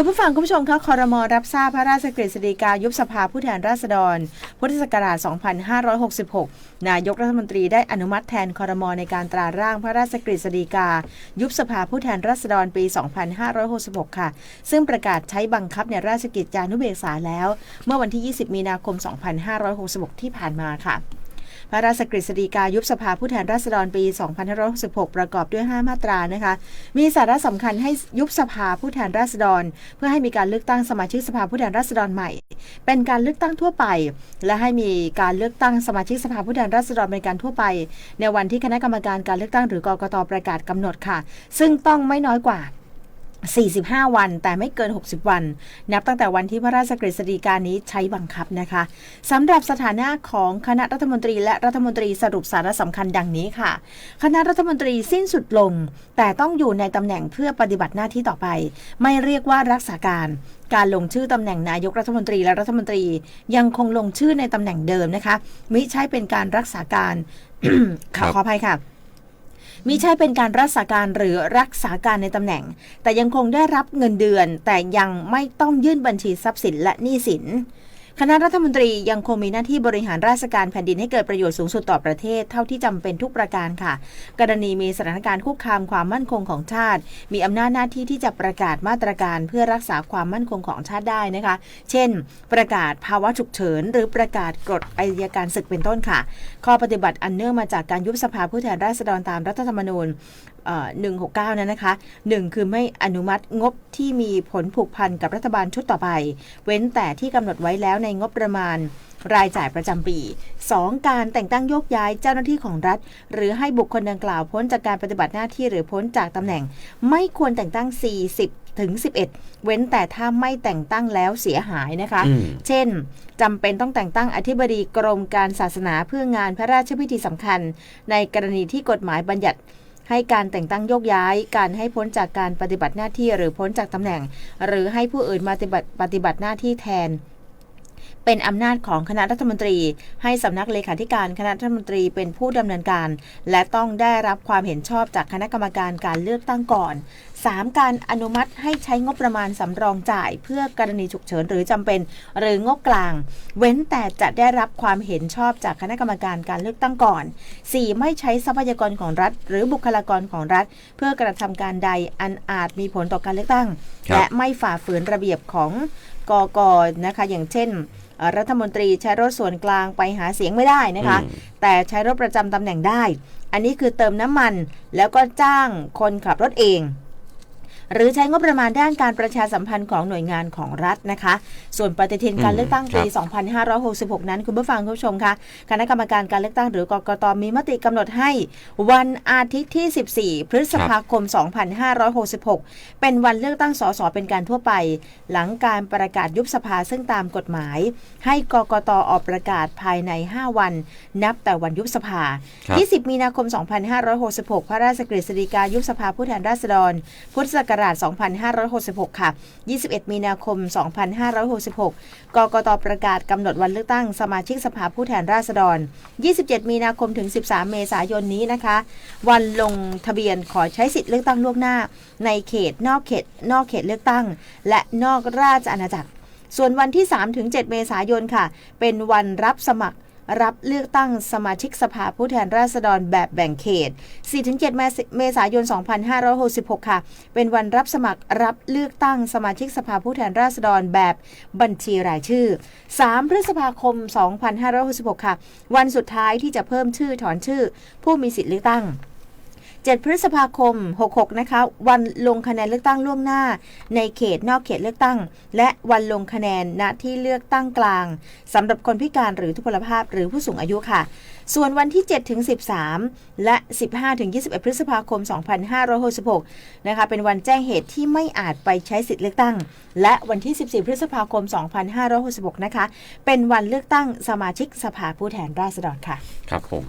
คุณผู้ฟังคุณผู้ชมคะคอรมอรับทราบพระราชกฤษฎีกายุบสภาผู้แทนราษฎร พุทธศักราช 2566 นายกรัฐมนตรีได้อนุมัติแทนคอรมอในการตราร่างพระราชกฤษฎีกา ยุบสภาผู้แทนราษฎรปี 2566 ค่ะ ซึ่งประกาศใช้บังคับในราชกิจจานุเบกษาแล้ว เมื่อวันที่ 20 มีนาคม 2566 ที่ผ่านมาค่ะ พระราชกฤษฎีกายุบสภาผู้แทนราษฎรปี 2566 ประกอบด้วย 5 มาตรานะคะ มีสาระสำคัญให้ยุบสภาผู้แทนราษฎร เพื่อให้มีการเลือกตั้งสมาชิกสภาผู้แทนราษฎรใหม่ เป็นการเลือกตั้งทั่วไป และให้มีการเลือกตั้งสมาชิกสภาผู้แทนราษฎรเป็นการทั่วไป ในวันที่คณะกรรมการการเลือกตั้งหรือกกตประกาศกำหนดค่ะ ซึ่งต้องไม่น้อยกว่า 45 วัน แต่ไม่เกิน 60 วัน นับตั้งแต่วันที่พระราชกฤษฎีกานี้ใช้บังคับนะคะสำหรับสถานะของคณะรัฐมนตรีและรัฐมนตรีสรุปสาระสำคัญดังนี้ค่ะ คณะรัฐมนตรีสิ้นสุดลง แต่ต้องอยู่ในตำแหน่งเพื่อปฏิบัติหน้าที่ต่อไป ไม่เรียกว่ารักษาการการลงชื่อตำแหน่งนายกรัฐมนตรีและรัฐมนตรี ยังคงลงชื่อในตำแหน่งเดิมนะคะ มิใช่เป็นการรักษาการขอขออภัยค่ะ มิใช่เป็นการรักษาการหรือรักษาการในตำแหน่ง แต่ยังคงได้รับเงินเดือน แต่ยังไม่ต้องยื่นบัญชีทรัพย์สินและหนี้สิน คณะรัฐมนตรียังคงมีหน้าที่บริหารราชการแผ่นดินให้เกิดประโยชน์สูงสุดต่อประเทศเท่าที่จำเป็นทุกประการค่ะ กรณีมีสถานการณ์คุกคามความมั่นคงของชาติ มีอำนาจหน้าที่ที่จะประกาศมาตรการเพื่อรักษาความมั่นคงของชาติได้นะคะ เช่น ประกาศภาวะฉุกเฉิน หรือประกาศกฎอัยการศึกเป็นต้นค่ะ ข้อปฏิบัติอันเนื่องมาจากการยุบสภาผู้แทนราษฎรตามรัฐธรรมนูญ 169 นั้นนะคะ 1 คือไม่อนุมัติงบที่มีผลผูกพันกับรัฐบาลชุดต่อไป เว้นแต่ที่กำหนดไว้แล้วในงบประมาณรายจ่ายประจำปี 2. การแต่งตั้งโยกย้ายเจ้าหน้าที่ของรัฐ หรือให้บุคคลดังกล่าวพ้นจากการปฏิบัติหน้าที่หรือพ้นจากตำแหน่ง ไม่ควรแต่งตั้ง 40 ถึง 11 เว้นแต่ถ้าไม่แต่งตั้งแล้วเสียหายนะคะอืมเช่นจำเป็นต้องแต่งตั้งอธิบดีกรมการศาสนาเพื่องานพระราชพิธีสำคัญ ในกรณีที่กฎหมายบัญญัติ ให้การแต่งตั้งโยกย้าย การให้พ้นจากการปฏิบัติหน้าที่หรือพ้นจากตำแหน่ง หรือให้ผู้อื่นมาปฏิบัติปฏิบัติหน้าที่แทน เป็นอำนาจของคณะรัฐมนตรี ให้สำนักเลขาธิการคณะรัฐมนตรีเป็นผู้ดำเนินการ และต้องได้รับความเห็นชอบจากคณะกรรมการการเลือกตั้งก่อน 3. การอนุมัติให้ใช้งบประมาณสำรองจ่าย เพื่อกรณีฉุกเฉินหรือจำเป็น หรืองบกลาง เว้นแต่จะได้รับความเห็นชอบจากคณะกรรมการการเลือกตั้งก่อน 4. ไม่ใช้ทรัพยากรของรัฐ หรือบุคลากรของรัฐ เพื่อกระทำการใดอันอาจมีผลต่อการเลือกตั้ง และไม่ฝ่าฝืนระเบียบของกกนะคะอย่างเช่นรัฐมนตรีใช้รถส่วนกลางไปหาเสียงไม่ได้นะคะอืมแต่ใช้รถประจำตำแหน่งได้ อันนี้คือเติมน้ำมันแล้วก็จ้างคนขับรถเอง หรือใช้งบประมาณด้านการประชาสัมพันธ์ของหน่วยงานของรัฐนะคะ ส่วนปฏิทินการอืมเลือกตั้งปีครับ2566 นั้นคุณผู้ฟังคุณผู้ชมคะคณะกรรมการการเลือกตั้งหรือกกตมีมติกำหนดให้ วันอาทิตย์ที่ 14 พฤษภาคม 2566 เป็นวันเลือกตั้งสสเป็นการทั่วไป หลังการประกาศยุบสภาซึ่งตามกฎหมาย ให้กกตออกประกาศภายใน 5 วัน นับแต่วันยุบสภาครับที่10มีนาคม 2566 พระราชกฤษฎีกายุบสภาผู้แทนราษฎร พุทธศักราช 2566 ค่ะ 21 มีนาคม 2566 กกตประกาศกำหนดวันเลือกตั้งสมาชิกสภาผู้แทนราษฎร 27 มีนาคมถึง 13 เมษายนนี้นะคะ วันลงทะเบียนขอใช้สิทธิ์เลือกตั้งล่วงหน้า ในเขตนอกเขต นอกเขตเลือกตั้ง และนอกราชอาณาจักร ส่วนวันที่3ถึง7เมษายนค่ะ เป็นวันรับสมัคร รับเลือกตั้งสมาชิกสภาผู้แทนราษฎรแบบแบ่งเขต 4-7 เมษายน 2566 ค่ะ เป็นวันรับสมัครรับเลือกตั้งสมาชิกสภาผู้แทนราษฎรแบบบัญชีรายชื่อ 3 พฤษภาคม 2566 ค่ะ วันสุดท้ายที่จะเพิ่มชื่อถอนชื่อ ผู้มีสิทธิ์เลือกตั้ง 7 พฤษภาคม 66 นะคะ วันลงคะแนนเลือกตั้งล่วงหน้า ในเขตนอกเขตเลือกตั้ง และวันลงคะแนนณที่เลือกตั้งกลางสำหรับคนพิการหรือทุพพลภาพหรือผู้สูงอายุค่ะ ส่วนวันที่ 7 ถึง 13 และ 15 ถึง 21 พฤษภาคม 2566 นะคะ เป็นวันแจ้งเหตุที่ไม่อาจไปใช้สิทธิ์เลือกตั้ง และวันที่ 14 พฤษภาคม 2566 นะคะ เป็นวันเลือกตั้งสมาชิกสภาผู้แทนราษฎรค่ะ ครับผม